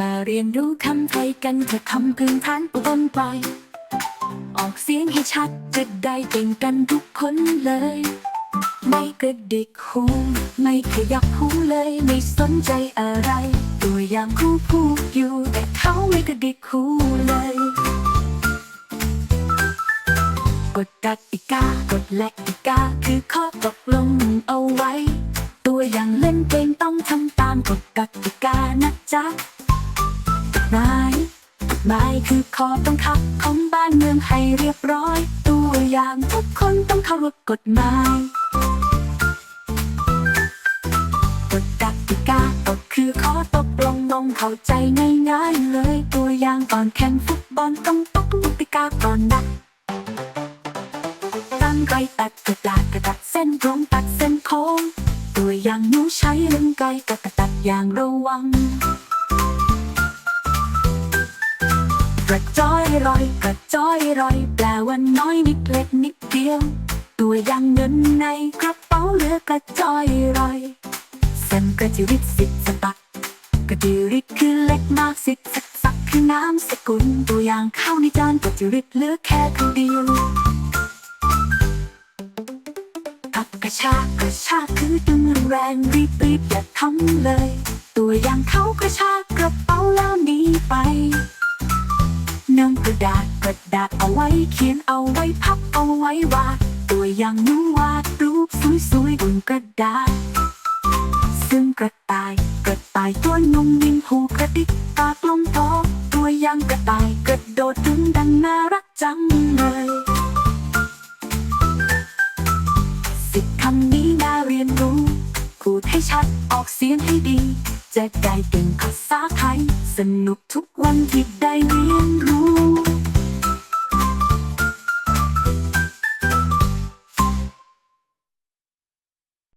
มาเรียนรู้คำไทยกันเถอะคำพื้นฐานอุบลไป ออกเสียงให้ชัดจะได้เก่งกันทุกคนเลย ไม่กระดิกหูไม่ขยับหูเลยไม่สนใจอะไร ตัวอย่างครูพูดอยู่แต่เขาไม่กระดิกหูเลยกฎกติกากฎและกติกาคือข้อตกลงเอาไว้ ตัวอย่างเล่นเกมต้องทำตามกฎกติกานะจ๊ะ กฎหมายหมายคือขอต้องคับของบ้านเมืองให้เรียบร้อย ตัวอย่างทุกคนต้องเคารพกฎหมายกฎกติกาก็คือขอตกลงลงเข้าใจง่ายๆเลย ตัวอย่างก่อนแข่งฟุตบอลต้องตกกติกาก่อนนะตั้งไกลตัดกระดาษกระดาษเส้นตรงตัดเส้นโค้ง ตัวอย่างหนูใช้เล่นไกลกับกระตัดอย่างระวัง กระจ้อยรอยกระจ้อยรอยแปลว่าน้อยนิดเล็กนิดเดียว ตัวอย่างเงินในกระเป๋าเหลือกระจ้อยรอยเส้นกระจิริสิสตักกระจิริคือเล็กมากสิสักสักคือน้ำสกุลตัวอย่างข้าวในจานกระจิริเหลือแค่คำเดียวกับกระชากกระชากคือดึงแรงรีบรีบอย่าทำเลย ตัวอย่างเขากระชากกระเป๋าแล้วหนีไป ดาษเอาไว้เขียนเอาไว้พับเอาไว้วาดตัวอย่างนูวาดรูปสวยๆบนกระดาษ ซึ่งกระต่ายกระต่ายตัวนุ่มนิ่มหูกระดิกปากลงพอตัวอย่างกระต่ายกระโดดดึงดังน่ารักจังเลยสิบคำนี้น่าเรียนรู้พูดให้ชัดออกเสียงให้ดี จะได้เก่งภาษาไทย สนุกทุกวันที่ได้เรียนรู้